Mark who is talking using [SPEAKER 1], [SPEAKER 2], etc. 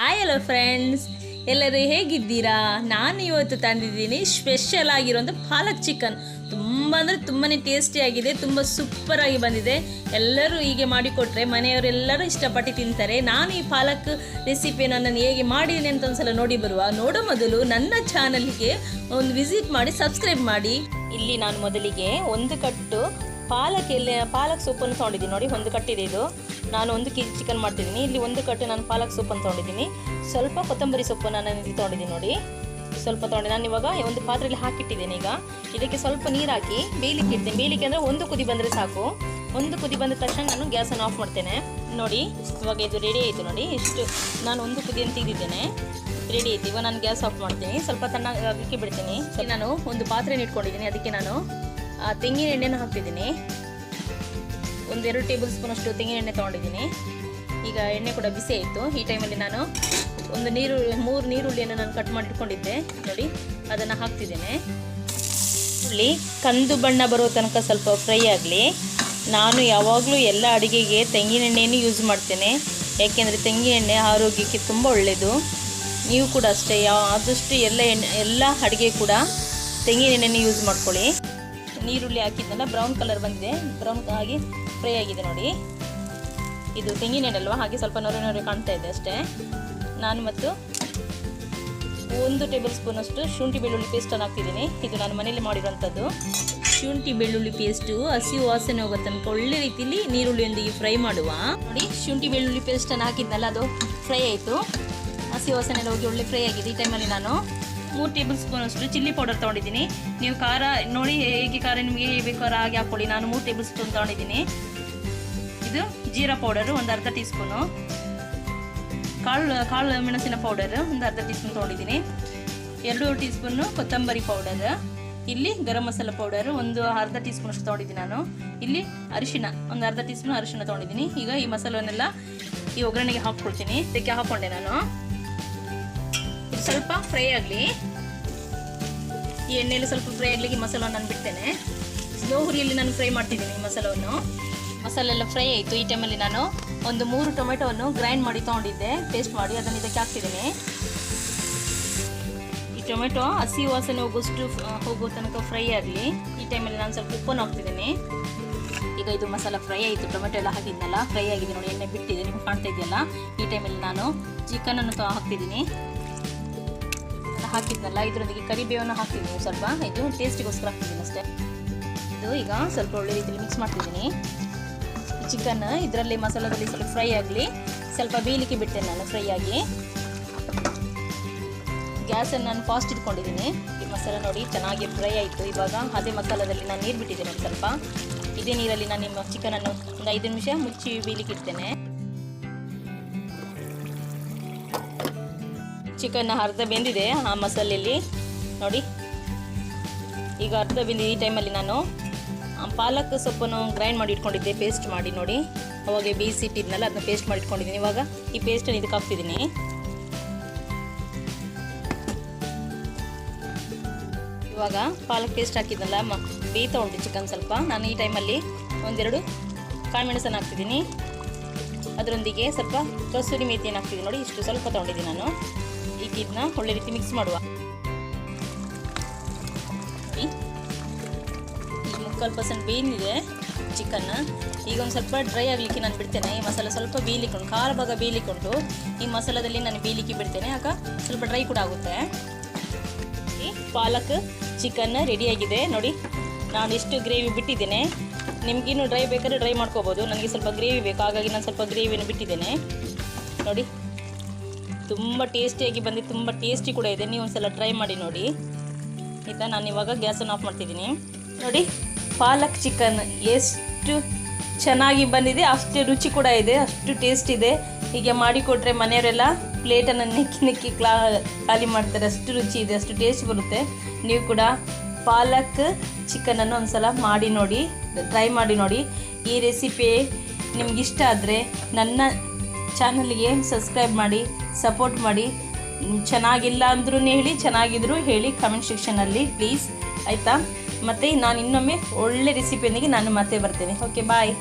[SPEAKER 1] Hi hello friends ಎಲ್ಲರೂ ಹೇಗಿದ್ದೀರಾ? ನಾನು ಇವತ್ತು ತಂದಿದ್ದೀನಿ ಸ್ಪೆಷಲ್ ಆಗಿರೋಂಥ ಪಾಲಕ್ ಚಿಕನ್ ತುಂಬ ಅಂದರೆ ತುಂಬಾ ಟೇಸ್ಟಿಯಾಗಿದೆ ತುಂಬ ಸೂಪರಾಗಿ ಬಂದಿದೆ. ಎಲ್ಲರೂ ಹೀಗೆ ಮಾಡಿಕೊಟ್ರೆ ಮನೆಯವರೆಲ್ಲರೂ ಇಷ್ಟಪಟ್ಟು ತಿಂತಾರೆ. ನಾನು ಈ ಪಾಲಕ್ ರೆಸಿಪಿಯನ್ನು ನಾನು ಹೇಗೆ ಮಾಡಿದ್ದೀನಿ ಅಂತ ಒಂದ್ಸಲ ನೋಡಿ ಬರುವ. ನೋಡೋ ಮೊದಲು ನನ್ನ ಚಾನಲ್ಗೆ ಒಂದು ವಿಸಿಟ್ ಮಾಡಿ ಸಬ್ಸ್ಕ್ರೈಬ್ ಮಾಡಿ. ಇಲ್ಲಿ ನಾನು ಮೊದಲಿಗೆ ಒಂದು ಕಟ್ಟು ಪಾಲಕ್ ಎಲ್ಲಿ ಪಾಲಕ್ ಸೊಪ್ಪನ್ನು ತೊಗೊಂಡಿದ್ದೀನಿ ನೋಡಿ, ಒಂದು ಕಟ್ಟಿದೆ ಇದು. ನಾನು ಒಂದು ಕೆ ಜಿ ಚಿಕನ್ ಮಾಡ್ತಿದ್ದೀನಿ. ಇಲ್ಲಿ ಒಂದು ಕಟ್ಟು ನಾನು ಪಾಲಕ್ ಸೊಪ್ಪನ್ನು ತೊಗೊಂಡಿದ್ದೀನಿ. ಸ್ವಲ್ಪ ಕೊತ್ತಂಬರಿ ಸೊಪ್ಪನ್ನು ನಾನು ಇಲ್ಲಿ ತೊಗೊಂಡಿದ್ದೀನಿ ನೋಡಿ. ಸ್ವಲ್ಪ ತೊಗೊಂಡೆ. ನಾನು ಇವಾಗ ಒಂದು ಪಾತ್ರೆಯಲ್ಲಿ ಹಾಕಿಟ್ಟಿದ್ದೇನೆ ಈಗ. ಇದಕ್ಕೆ ಸ್ವಲ್ಪ ನೀರು ಹಾಕಿ ಬೇಯಲಿಕ್ಕೆ ಇಡ್ತೀನಿ. ಬೇಯಲಿಕ್ಕೆ ಅಂದರೆ ಒಂದು ಕುದಿ ಬಂದರೆ ಸಾಕು. ಒಂದು ಕುದಿ ಬಂದ ತಕ್ಷಣ ನಾನು ಗ್ಯಾಸನ್ನು ಆಫ್ ಮಾಡ್ತೇನೆ. ನೋಡಿ, ಇವಾಗ ಇದು ರೆಡಿ ಆಯಿತು ನೋಡಿ. ಇಷ್ಟು ನಾನು ಒಂದು ಕುದಿಯನ್ನು ತೆಗೆದಿದ್ದೇನೆ. ರೆಡಿ ಆಯ್ತು. ಇವಾಗ ನಾನು ಗ್ಯಾಸ್ ಆಫ್ ಮಾಡ್ತೀನಿ. ಸ್ವಲ್ಪ ತಣ್ಣಗೆ ಬಿಡ್ತೀನಿ. ನಾನು ಒಂದು ಪಾತ್ರೆನ ಇಟ್ಕೊಂಡಿದ್ದೀನಿ. ಅದಕ್ಕೆ ನಾನು ತೆಂಗಿನ ಎಣ್ಣೆನ ಹಾಕ್ತಿದ್ದೀನಿ. ಒಂದೆರಡು ಟೇಬಲ್ ಸ್ಪೂನ್ ಅಷ್ಟು ತೆಂಗಿನ ಎಣ್ಣೆ ತೊಗೊಂಡಿದ್ದೀನಿ. ಈಗ ಎಣ್ಣೆ ಕೂಡ ಬಿಸಿ ಆಯಿತು. ಈ ಟೈಮಲ್ಲಿ ನಾನು ಒಂದು ನೀರು, ಮೂರು ನೀರುಳ್ಳಿಯನ್ನು ನಾನು ಕಟ್ ಮಾಡಿಟ್ಕೊಂಡಿದ್ದೆ. ನೋಡಿ, ಅದನ್ನು ಹಾಕ್ತಿದ್ದೇನೆ. ಈರುಳ್ಳಿ ಕಂದು ಬಣ್ಣ ಬರೋ ತನಕ ಸ್ವಲ್ಪ ಫ್ರೈ ಆಗಲಿ. ನಾನು ಯಾವಾಗಲೂ ಎಲ್ಲ ಅಡುಗೆಗೆ ತೆಂಗಿನ ಎಣ್ಣೆಯನ್ನು ಯೂಸ್ ಮಾಡ್ತೇನೆ. ಯಾಕೆಂದರೆ ತೆಂಗಿನ ಎಣ್ಣೆ ಆರೋಗ್ಯಕ್ಕೆ ತುಂಬ ಒಳ್ಳೆಯದು ನೀವು ಕೂಡ ಅಷ್ಟೇ ಯಾವ ಆದಷ್ಟು ಎಲ್ಲ ಎಣ್ಣೆ ಎಲ್ಲ ಅಡುಗೆ ಕೂಡ ತೆಂಗಿನ ಎಣ್ಣೆನೇ ಯೂಸ್ ಮಾಡ್ಕೊಳ್ಳಿ. ನೀರುಳ್ಳಿ ಹಾಕಿದ್ನಲ್ಲ ಬ್ರೌನ್ ಕಲರ್ ಬಂದಿದೆ. ಬ್ರೌನ್ ಆಗಿ ಫ್ರೈ ಆಗಿದೆ ನೋಡಿ. ಇದು ತೆಂಗಿನ ಎಣ್ಣೆ ಅಲ್ವಾ ಹಾಗೆ ಸ್ವಲ್ಪ ನೊರೆ ನೊರೆ ಕಾಣ್ತಾ ಇದೆ ಅಷ್ಟೇ. ನಾನು ಮತ್ತು ಒಂದು ಟೇಬಲ್ ಸ್ಪೂನ್ ಅಷ್ಟು ಶುಂಠಿ ಬೆಳ್ಳುಳ್ಳಿ ಪೇಸ್ಟನ್ನು ಹಾಕ್ತಿದ್ದೀನಿ. ಇದು ನಾನು ಮನೇಲಿ ಮಾಡಿರುವಂಥದ್ದು. ಶುಂಠಿ ಬೆಳ್ಳುಳ್ಳಿ ಪೇಸ್ಟು ಹಸಿ ವಾಸನೆ ಹೋಗೋ ತನಕ ಒಳ್ಳೆ ರೀತಿಯಲ್ಲಿ ನೀರುಳ್ಳಿಯೊಂದಿಗೆ ಫ್ರೈ ಮಾಡುವ. ನೋಡಿ, ಶುಂಠಿ ಬೆಳ್ಳುಳ್ಳಿ ಪೇಸ್ಟನ್ನು ಹಾಕಿದ್ನಲ್ಲ, ಅದು ಫ್ರೈ ಆಯಿತು. ಹಸಿ ವಾಸನೆ ಎಲ್ಲ ಹೋಗಿ ಒಳ್ಳೆ ಫ್ರೈ ಆಗಿದೆ ಈ ಟೈಮಲ್ಲಿ ನಾನು. ಮೂರು ಟೇಬಲ್ ಸ್ಪೂನ್ ಅಷ್ಟು ಚಿಲ್ಲಿ ಪೌಡರ್ ತೊಗೊಂಡಿದ್ದೀನಿ. ನೀವು ಖಾರ, ನೋಡಿ ಹೇಗೆ ಖಾರ ನಿಮಗೆ ಬೇಕು ಖಾರ ಹಾಗೆ ಹಾಕ್ಕೊಳ್ಳಿ. ನಾನು ಮೂರು ಟೇಬಲ್ ಸ್ಪೂನ್ ತೊಗೊಂಡಿದ್ದೀನಿ. ಇದು ಜೀರಾ ಪೌಡರು ಒಂದು ಅರ್ಧ ಟೀ ಸ್ಪೂನು ಕಾಳು ಕಾಳು ಮೆಣಸಿನ ಪೌಡರ್ ಒಂದು ಅರ್ಧ ಟೀ ಸ್ಪೂನ್ ತೊಗೊಂಡಿದ್ದೀನಿ. ಎರಡು ಟೀ ಸ್ಪೂನು ಕೊತ್ತಂಬರಿ ಪೌಡರ್ ಇಲ್ಲಿ ಗರಂ ಮಸಾಲ ಪೌಡರ್ ಒಂದು ಅರ್ಧ ಟೀ ಸ್ಪೂನ್ ಅಷ್ಟು ತೊಗೊಂಡಿದ್ದೀನಿ ನಾನು. ಇಲ್ಲಿ ಅರಿಶಿನ ಒಂದು ಅರ್ಧ ಟೀ ಸ್ಪೂನ್ ಅರಿಶಿನ ತೊಗೊಂಡಿದ್ದೀನಿ. ಈಗ ಈ ಮಸಾಲವನ್ನೆಲ್ಲ ಈ ಒಗ್ಗರಣೆಗೆ ಹಾಕ್ಕೊಳ್ತೀನಿ. ಇದಕ್ಕೆ ಹಾಕ್ಕೊಂಡೆ ನಾನು. ಸ್ವಲ್ಪ ಫ್ರೈ ಆಗಲಿ. ಈ ಎಣ್ಣೆಯಲ್ಲಿ ಸ್ವಲ್ಪ ಫ್ರೈ ಆಗಲಿಕ್ಕೆ ಮಸಾಲವನ್ನು ನಾನು ಬಿಡ್ತೇನೆ. ಸ್ಲೋ ಹುರಿಯಲ್ಲಿ ನಾನು ಫ್ರೈ ಮಾಡ್ತಿದ್ದೀನಿ ಈ ಮಸಾಲವನ್ನು. ಮಸಾಲೆ ಎಲ್ಲ ಫ್ರೈ ಆಯಿತು. ಈ ಟೈಮಲ್ಲಿ ನಾನು ಒಂದು ಮೂರು ಟೊಮೆಟೊವನ್ನು ಗ್ರೈಂಡ್ ಮಾಡಿ ತೊಗೊಂಡಿದ್ದೆ. ಪೇಸ್ಟ್ ಮಾಡಿ ಅದನ್ನು ಇದಕ್ಕೆ ಹಾಕ್ತಿದ್ದೀನಿ. ಈ ಟೊಮೆಟೊ ಹಸಿ ವಾಸನೆ ಹೋಗೋಷ್ಟು ಹೋಗೋ ತನಕ ಫ್ರೈ ಆಗಲಿ. ಈ ಟೈಮಲ್ಲಿ ನಾನು ಸ್ವಲ್ಪ ಉಪ್ಪನ್ನು ಹಾಕ್ತಿದ್ದೀನಿ. ಈಗ ಇದು ಮಸಾಲ ಫ್ರೈ ಆಯಿತು. ಟೊಮೆಟೊ ಎಲ್ಲ ಹಾಕಿದ್ನಲ್ಲ ಫ್ರೈ ಆಗಿದೆ ನೋಡಿ, ಎಣ್ಣೆ ಬಿಟ್ಟಿದೆ. ನಿಮ್ಗೆ ಕಾಣ್ತಾ ಇದೆಯಲ್ಲ? ಈ ಟೈಮಲ್ಲಿ ನಾನು ಚಿಕನನ್ನು ಹಾಕ್ತಿದ್ದೀನಿ. ಹಾಕಿದ್ನಲ್ಲ, ಇದರೊಂದಿಗೆ ಕರಿಬೇವನ್ನು ಹಾಕ್ತಿದ್ದೀನಿ ಸ್ವಲ್ಪ. ಇದು ಟೇಸ್ಟಿಗೋಸ್ಕರ ಹಾಕ್ತಿದ್ದೀನಿ ಅಷ್ಟೇ. ಇದು ಈಗ ಸ್ವಲ್ಪ ಒಳ್ಳೆ ರೀತಿಯಲ್ಲಿ ಮಿಕ್ಸ್ ಮಾಡ್ತಿದ್ದೀನಿ. ಚಿಕನ್ ಇದರಲ್ಲಿ ಮಸಾಲದಲ್ಲಿ ಸ್ವಲ್ಪ ಫ್ರೈ ಆಗಲಿ, ಸ್ವಲ್ಪ ಬೇಯಲಿಕ್ಕೆ ಬಿಡ್ತೇನೆ ನಾನು ಫ್ರೈ ಆಗಿ. ಗ್ಯಾಸನ್ನು ನಾನು ಫಾಸ್ಟ್ ಇಟ್ಕೊಂಡಿದ್ದೀನಿ. ಈ ಮಸಾಲ ನೋಡಿ ಚೆನ್ನಾಗಿ ಫ್ರೈ ಆಯಿತು. ಇವಾಗ ಅದೇ ಮಸಾಲದಲ್ಲಿ ನಾನು ನೀರು ಬಿಟ್ಟಿದ್ದೇನೆ ಸ್ವಲ್ಪ. ಇದೇ ನೀರಲ್ಲಿ ನಾನು ನಿಮ್ಮ ಚಿಕನನ್ನು ಒಂದು ಐದು ನಿಮಿಷ ಮುಚ್ಚಿ ಬೇಯಲಿಕ್ಕೆ ಇಡ್ತೇನೆ. ಚಿಕನ್ ಅರ್ಧ ಬೆಂದಿದೆ ಆ ಮಸಾಲೆಯಲ್ಲಿ. ನೋಡಿ. ಈಗ ಅರ್ಧ ಬೆಂದಿದೆ ಈ ಟೈಮಲ್ಲಿ ನಾನು. ಪಾಲಕ್ ಸೊಪ್ಪನ್ನು ಗ್ರೈಂಡ್ ಮಾಡಿ ಇಟ್ಕೊಂಡಿದ್ದೆ ಪೇಸ್ಟ್ ಮಾಡಿ ನೋಡಿ. ಅವಾಗ ಬೇಯಿಸಿಟ್ಟಿದ್ನಲ್ಲ, ಅದನ್ನ ಪೇಸ್ಟ್ ಮಾಡಿ ಇಟ್ಕೊಂಡಿದ್ದೀನಿ. ಇವಾಗ ಈ ಪೇಸ್ಟನ್ನು ಇದಕ್ಕೆ ಹಾಕ್ತಿದ್ದೀನಿ. ಇವಾಗ ಪಾಲಕ್ ಪೇಸ್ಟ್ ಹಾಕಿದ್ನಲ್ಲ, ಮ, ಬೇಯ್ತಾ ಉಂಟು ಚಿಕನ್ ಸ್ವಲ್ಪ. ನಾನು ಈ ಟೈಮಲ್ಲಿ ಒಂದೆರಡು ಕಾಳುಮೆಣಸನ್ನು ಹಾಕ್ತಿದ್ದೀನಿ. ಅದರೊಂದಿಗೆ ಸ್ವಲ್ಪ ಕಸೂರಿ ಮೇಥಿಯನ್ನು ಹಾಕ್ತಿದ್ದೀನಿ ನೋಡಿ, ಇಷ್ಟು ಸ್ವಲ್ಪ ತೊಗೊಂಡಿದ್ದೀನಿ ನಾನು. ಇದನ್ನ ಒಳ್ಳೆ ರೀತಿ ಮಿಕ್ಸ್ ಮಾಡುವ. ಮುಕ್ಕಾಲು ಪರ್ಸೆಂಟ್ ಬೇಯ್ದಿದೆ ಚಿಕನ್ ಈಗ ಒಂದು ಸ್ವಲ್ಪ ಡ್ರೈ ಆಗಲಿಕ್ಕೆ ನಾನು ಬಿಡ್ತೇನೆ. ಈ ಮಸಾಲೆ ಸ್ವಲ್ಪ ಉಂಟು ಖಾರ ಭಾಗ ಬೇಯಲಿಕ್ಕುಂಟು ಈ ಮಸಾಲದಲ್ಲಿ ನಾನು ಬೇಯಲಿಕ್ಕೆ ಬಿಡ್ತೇನೆ. ಆಗ ಸ್ವಲ್ಪ ಡ್ರೈ ಕೂಡ ಆಗುತ್ತೆ. ಪಾಲಕ್ ಚಿಕನ್ ರೆಡಿಯಾಗಿದೆ ನೋಡಿ, ನಾನು ಇಷ್ಟು ಗ್ರೇವಿ ಬಿಟ್ಟಿದ್ದೇನೆ. ನಿಮಗಿನ್ನೂ ಡ್ರೈ ಬೇಕಾದ್ರೆ ಡ್ರೈ ಮಾಡ್ಕೋಬೋದು. ನನಗೆ ಸ್ವಲ್ಪ ಗ್ರೇವಿ ಬೇಕು. ಹಾಗಾಗಿ ನಾನು ಸ್ವಲ್ಪ ಗ್ರೇವಿಯನ್ನು ಬಿಟ್ಟಿದ್ದೇನೆ. ನೋಡಿ ತುಂಬ ಟೇಸ್ಟಿಯಾಗಿ ಬಂದು, ತುಂಬ ಟೇಸ್ಟಿ ಕೂಡ ಇದೆ. ನೀವು ಒಂದ್ಸಲ ಟ್ರೈ ಮಾಡಿ ನೋಡಿ. ಆಯಿತಾ? ನಾನು ಇವಾಗ ಗ್ಯಾಸನ್ನು ಆಫ್ ಮಾಡ್ತಿದ್ದೀನಿ. ನೋಡಿ, ಪಾಲಕ್ ಚಿಕನ್ ಎಷ್ಟು ಚೆನ್ನಾಗಿ ಬಂದಿದೆ, ಅಷ್ಟು ರುಚಿ ಕೂಡ ಇದೆ, ಅಷ್ಟು ಟೇಸ್ಟ್ ಇದೆ. ಹೀಗೆ ಮಾಡಿಕೊಟ್ರೆ ಮನೆಯವರೆಲ್ಲ ಪ್ಲೇಟನ್ನು ನೆಕ್ಕಿ ನೆಕ್ಕಿ ಕ್ಲಾ, ಖಾಲಿ ಮಾಡ್ತಾರೆ. ಅಷ್ಟು ರುಚಿ ಇದೆ, ಅಷ್ಟು ಟೇಸ್ಟ್ ಬರುತ್ತೆ. ನೀವು ಕೂಡ ಪಾಲಕ್ ಚಿಕನನ್ನು ಒಂದ್ಸಲ ಮಾಡಿ ನೋಡಿ ಟ್ರೈ ಮಾಡಿ ನೋಡಿ. ಈ ರೆಸಿಪಿ ನಿಮ್ಗೆ ಇಷ್ಟ ಆದರೆ ನನ್ನ ಚಾನಲ್ಗೆ ಸಬ್ಸ್ಕ್ರೈಬ್ ಮಾಡಿ ಸಪೋರ್ಟ್ ಮಾಡಿ. ಚೆನ್ನಾಗಿಲ್ಲ ಅಂದ್ರೂ ಹೇಳಿ, ಚೆನ್ನಾಗಿದ್ರು ಹೇಳಿ ಕಮೆಂಟ್ ಸೆಕ್ಷನಲ್ಲಿ ಪ್ಲೀಸ್ ಆಯಿತಾ? ಮತ್ತು ನಾನು ಇನ್ನೊಮ್ಮೆ ಒಳ್ಳೆ ರೆಸಿಪಿಯೊಂದಿಗೆ ನಾನು ಮತ್ತೆ ಬರ್ತೇನೆ. Okay bye